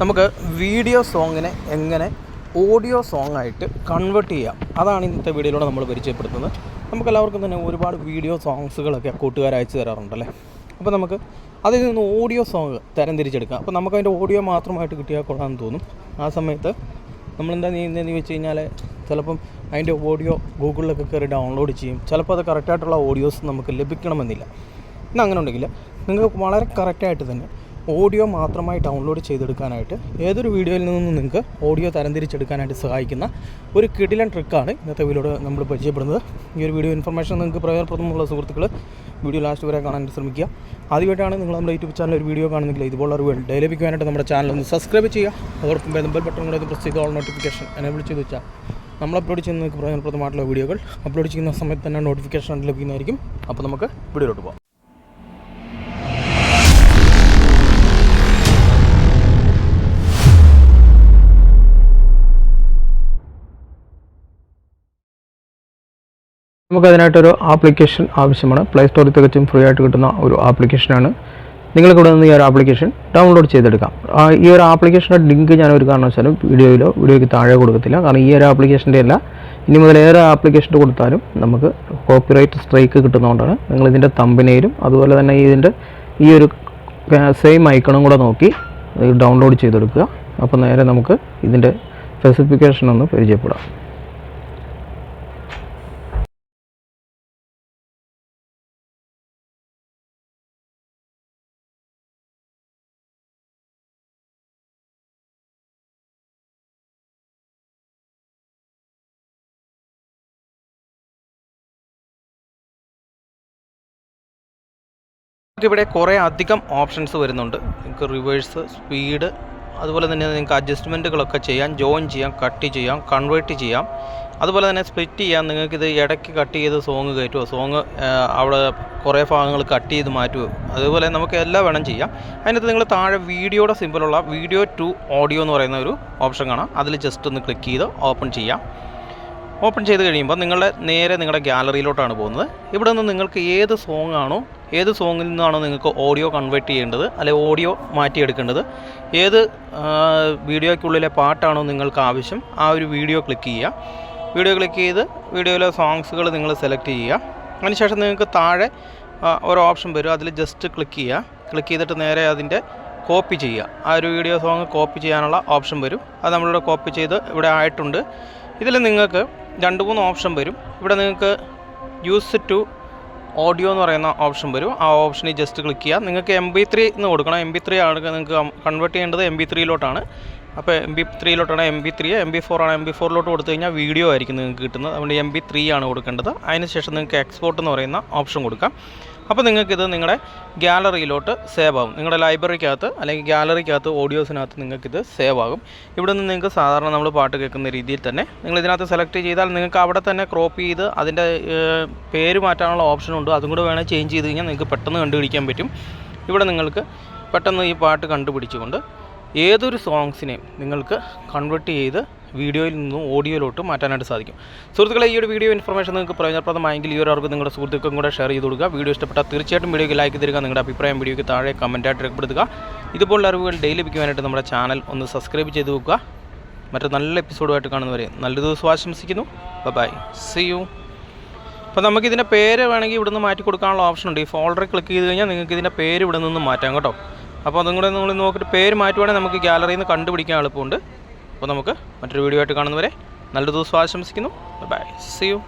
നമുക്ക് വീഡിയോ സോങ്ങിനെ എങ്ങനെ audio song ആയിട്ട് കൺവേർട്ട് ചെയ്യാം. അതാണ് ഇന്നത്തെ വീഡിയോയിലൂടെ നമ്മൾ പരിചയപ്പെടുത്തുന്നത്. നമുക്ക് എല്ലാവർക്കും തന്നെ ഒരുപാട് വീഡിയോ സോങ്സുകളൊക്കെ കൂട്ടുകാർ അയച്ചു തരാറുണ്ടല്ലേ? അപ്പോൾ നമുക്ക് അതിൽ നിന്ന് ഓഡിയോ സോങ് തരംതിരിച്ചെടുക്കാം. അപ്പോൾ നമുക്ക് അതിന്റെ ഓഡിയോ മാത്രമായിട്ട് കിട്ടിയാൽ കൊള്ളാമെന്ന് തോന്നും. ആ സമയത്ത് നമ്മളെന്താ ചെയ്യുന്നതെന്ന് വെച്ച് കഴിഞ്ഞാൽ ചിലപ്പം അതിന്റെ ഓഡിയോ ഗൂഗിളിലൊക്കെ കയറി ഡൗൺലോഡ് ചെയ്യും. ചിലപ്പോൾ അത് കറക്റ്റായിട്ടുള്ള ഓഡിയോസ് നമുക്ക് ലഭിക്കണമെന്നില്ല. ഇന്ന് അങ്ങനെ ഉണ്ടെങ്കിൽ നിങ്ങൾക്ക് വളരെ കറക്റ്റായിട്ട് തന്നെ ഓഡിയോ മാത്രമായി ഡൗൺലോഡ് ചെയ്തെടുക്കാനായിട്ട് ഏതൊരു വീഡിയോയിൽ നിന്നും നിങ്ങൾക്ക് ഓഡിയോ തരംതിരിച്ചെടുക്കാനായിട്ട് സഹായിക്കുന്ന ഒരു കിടിലൻ ട്രിക്കാണ് ഇന്നത്തെ വീഡിയോയുടെ നമ്മൾ പരിചയപ്പെടുന്നത്. ഈ ഒരു വീഡിയോ ഇൻഫർമേഷൻ നിങ്ങൾക്ക് പ്രയോജനപ്രദമുള്ള സുഹൃത്തുക്കൾ വീഡിയോ ലാസ്റ്റ് വരെ കാണാൻ ശ്രമിക്കുക. ആദ്യമായിട്ടാണ് നിങ്ങൾ നമ്മുടെ യൂട്യൂബ് ചാനൽ ഒരു വീഡിയോ കാണുന്നെങ്കിൽ ഇതുപോലുള്ള അറിവുകൾ ഡെയിലി ലഭിക്കുവാനായിട്ട് നമ്മുടെ ചാനൽ ഒന്ന് സബ്സ്ക്രൈബ് ചെയ്യുക. അതോടൊപ്പം ബെൽ ബട്ടൺ കൂടെ ഒന്ന് പ്രസ് ചെയ്ത് ഓൾ നോട്ടിഫിക്കേഷൻ എനേബിൾ ചെയ്ത് വെച്ചാൽ നമ്മൾ അപ്ലോഡ് ചെയ്യുന്ന നിങ്ങൾക്ക് പ്രയോജനപ്രദമായിട്ടുള്ള വീഡിയോകൾ അപ്ലോഡ് ചെയ്യുന്ന സമയത്ത് തന്നെ നോട്ടിഫിക്കേഷൻ ലഭിക്കുന്നതായിരിക്കും. അപ്പോൾ നമുക്ക് വീഡിയോയിലോട്ട് പോകാം നമുക്ക് അതിനായിട്ടൊരു ആപ്ലിക്കേഷൻ ആവശ്യമാണ് പ്ലേ സ്റ്റോറിൽ തികച്ചും ഫ്രീ ആയിട്ട് കിട്ടുന്ന ഒരു ആപ്ലിക്കേഷനാണ് നിങ്ങൾക്ക് ഇവിടെ നിന്ന് ഈ ഒരു ആപ്ലിക്കേഷൻ ഡൗൺലോഡ് ചെയ്തെടുക്കാം. ഈ ഒരു ആപ്ലിക്കേഷന്റെ ലിങ്ക് ഞാൻ ഒരു കാരണവശാലും വീഡിയോയിലോ വീഡിയോയ്ക്ക് താഴെ കൊടുക്കത്തില്ല കാരണം ഈ ഒരു ആപ്ലിക്കേഷന്റെ അല്ല ഇനി മുതൽ ഏറെ ആപ്ലിക്കേഷൻ കൊടുത്താലും നമുക്ക് കോപ്പിറൈറ്റ് സ്ട്രൈക്ക് കിട്ടുന്നതുകൊണ്ടാണ് നിങ്ങൾ ഇതിന്റെ തമ്പനയിലും അതുപോലെ തന്നെ ഇതിന്റെ ഈ ഒരു സെയിം ഐക്കണും കൂടെ നോക്കി ഡൗൺലോഡ് ചെയ്തെടുക്കുക. അപ്പോൾ നേരെ നമുക്ക് ഇതിന്റെ സ്പെസിഫിക്കേഷൻ ഒന്ന് പരിചയപ്പെടാം. ഇവിടെ കുറേ അധികം ഓപ്ഷൻസ് വരുന്നുണ്ട്. നിങ്ങൾക്ക് റിവേഴ്സ് സ്പീഡ് അതുപോലെ തന്നെ നിങ്ങൾക്ക് അഡ്ജസ്റ്റ്മെന്റുകളൊക്കെ ചെയ്യാം. ജോയിൻ ചെയ്യാം കട്ട് ചെയ്യാം കൺവേർട്ട് ചെയ്യാം. അതുപോലെ തന്നെ സ്പ്ലിറ്റ് ചെയ്യാം. നിങ്ങൾക്കിത് ഇടയ്ക്ക് കട്ട് ചെയ്ത് സോങ് കയറ്റുമോ സോങ് അവിടെ കുറേ ഭാഗങ്ങൾ കട്ട് ചെയ്ത് മാറ്റുമോ അതുപോലെ നമുക്ക് എല്ലാം വേണം ചെയ്യാം. അതിനകത്ത് നിങ്ങൾ താഴെ വീഡിയോയുടെ സിമ്പിളുള്ള വീഡിയോ ടു ഓഡിയോ എന്ന് പറയുന്ന ഒരു ഓപ്ഷൻ കാണാം. അതിൽ ജസ്റ്റ് ഒന്ന് ക്ലിക്ക് ചെയ്ത് ഓപ്പൺ ചെയ്യാം. ഓപ്പൺ ചെയ്ത് കഴിയുമ്പോൾ നിങ്ങളുടെ നേരെ നിങ്ങളുടെ ഗ്യാലറിയിലോട്ടാണ് പോകുന്നത്. ഇവിടെ നിന്ന് നിങ്ങൾക്ക് ഏത് സോങ് ആണോ ഏത് സോങ്ങിൽ നിന്നാണോ നിങ്ങൾക്ക് ഓഡിയോ കൺവേർട്ട് ചെയ്യേണ്ടത് അല്ലെങ്കിൽ ഓഡിയോ മാറ്റിയെടുക്കേണ്ടത് ഏത് വീഡിയോയ്ക്കുള്ളിലെ പാട്ടാണോ നിങ്ങൾക്ക് ആവശ്യം ആ ഒരു വീഡിയോ ക്ലിക്ക് ചെയ്യുക. വീഡിയോ ക്ലിക്ക് ചെയ്ത് വീഡിയോയിലെ സോങ്സുകൾ നിങ്ങൾ സെലക്ട് ചെയ്യുക. അതിനുശേഷം നിങ്ങൾക്ക് താഴെ ഒരു ഓപ്ഷൻ വരും അതിൽ ജസ്റ്റ് ക്ലിക്ക് ചെയ്യുക. ക്ലിക്ക് ചെയ്തിട്ട് നേരെ അതിന്റെ കോപ്പി ചെയ്യുക. ആ ഒരു വീഡിയോ സോങ് കോപ്പി ചെയ്യാനുള്ള ഓപ്ഷൻ വരും. അത് നമ്മളിവിടെ കോപ്പി ചെയ്ത് ഇവിടെ ആയിട്ടുണ്ട്. ഇതിൽ നിങ്ങൾക്ക് രണ്ട് മൂന്ന് ഓപ്ഷൻ വരും. ഇവിടെ നിങ്ങൾക്ക് യൂസ് ടു ഓഡിയോ എന്ന് പറയുന്ന ഓപ്ഷൻ വരും. ആ ഓപ്ഷനിൽ ജസ്റ്റ് ക്ലിക്ക് ചെയ്യുക. നിങ്ങൾക്ക് എം ബി ത്രീ എന്ന് കൊടുക്കണം. എം ബി ത്രീ ആണ് നിങ്ങൾക്ക് കൺവേർട്ട് ചെയ്യേണ്ടത് എം ബി ത്രീയിലോട്ടാണ് അപ്പോൾ M B ത്രീയിലോട്ടാണ് M B three M B four ആണ് എം ബി ഫോറിലോട്ട് കൊടുത്തു കഴിഞ്ഞാൽ വീഡിയോ ആയിരിക്കും നിങ്ങൾക്ക് കിട്ടുന്നത്. അതുകൊണ്ട് എം ബി ത്രീ ആണ് കൊടുക്കേണ്ടത്. അതിനുശേഷം നിങ്ങൾക്ക് എക്സ്പോർട്ട് എന്ന് പറയുന്ന ഓപ്ഷൻ കൊടുക്കാം. അപ്പോൾ നിങ്ങൾക്കിത് നിങ്ങളുടെ ഗ്യാലറിയിലോട്ട് സേവ് ആകും. നിങ്ങളുടെ ലൈബ്രറിക്കകത്ത് അല്ലെങ്കിൽ ഗ്യാലറിക്കകത്ത് ഓഡിയോസിനകത്ത് നിങ്ങൾക്കിത് സേവ് ആകും. ഇവിടെ നിന്ന് നിങ്ങൾക്ക് സാധാരണ നമ്മൾ പാട്ട് കേൾക്കുന്ന രീതിയിൽ തന്നെ നിങ്ങൾ ഇതിനകത്ത് സെലക്ട് ചെയ്താൽ നിങ്ങൾക്ക് അവിടെ തന്നെ ക്രോപ്പ് ചെയ്ത് അതിന്റെ പേര് മാറ്റാനുള്ള ഓപ്ഷനുണ്ട് അതും കൂടെ വേണേൽ ചേഞ്ച് ചെയ്ത് കഴിഞ്ഞാൽ നിങ്ങൾക്ക് പെട്ടെന്ന് കണ്ടുപിടിക്കാൻ പറ്റും. ഇവിടെ നിങ്ങൾക്ക് പെട്ടെന്ന് ഈ പാട്ട് കണ്ടുപിടിച്ചുകൊണ്ട് ഏതൊരു സോങ്സിനെയും നിങ്ങൾക്ക് കൺവേർട്ട് ചെയ്ത് വീഡിയോയിൽ നിന്നും ഓഡിയോയിലോട്ട് മാറ്റാനായിട്ട് സാധിക്കും. സുഹൃത്തുക്കളെ ഈ ഒരു വീഡിയോ ഇൻഫർമേഷൻ നിങ്ങൾക്ക് പ്രയോജനപ്രദമായെങ്കിൽ ഈ ഒരു നിങ്ങളുടെ സുഹൃത്തുക്കൾക്കും കൂടെ ഷെയർ ചെയ്ത് കൊടുക്കുക വീഡിയോ ഇഷ്ടപ്പെട്ടാൽ തീർച്ചയായിട്ടും വീഡിയോയ്ക്ക് ലൈക്ക് തരിക നിങ്ങളുടെ അഭിപ്രായം വീഡിയോയ്ക്ക് താഴെ കമന്റായിട്ട് രേഖപ്പെടുത്തുക. ഇതുപോലുള്ള അറിവുകൾ ഡെയിലി ലഭിക്കുവാനായിട്ട് നമ്മുടെ ചാനൽ ഒന്ന് സബ്സ്ക്രൈബ് ചെയ്ത് വെക്കുക. മറ്റു നല്ല എപ്പിസോഡുമായിട്ട് കാണുന്നവരെ നല്ല ദിവസം ആശംസിക്കുന്നു. ബൈ സി യു അപ്പോൾ നമുക്ക് ഇതിന്റെ പേര് വേണമെങ്കിൽ ഇവിടെ നിന്ന് മാറ്റി കൊടുക്കാനുള്ള ഓപ്ഷൻ ഉണ്ട്. ഈ ഫോൾഡറിൽ ക്ലിക്ക് ചെയ്ത് കഴിഞ്ഞാൽ നിങ്ങൾക്ക് ഇതിന്റെ പേര് ഇവിടെ നിന്ന് മാറ്റാം കേട്ടോ. അപ്പോൾ അതും കൂടെ നിങ്ങൾ നോക്കിയിട്ട് പേര് മാറ്റുവാണെങ്കിൽ നമുക്ക് ഗാലറിയിൽ നിന്ന് കണ്ടുപിടിക്കാൻ എളുപ്പമുണ്ട്. അപ്പോൾ നമുക്ക് മറ്റൊരു വീഡിയോ ആയിട്ട് കാണുന്നവരെ നല്ല ദിവസം ആശംസിക്കുന്നു. By C U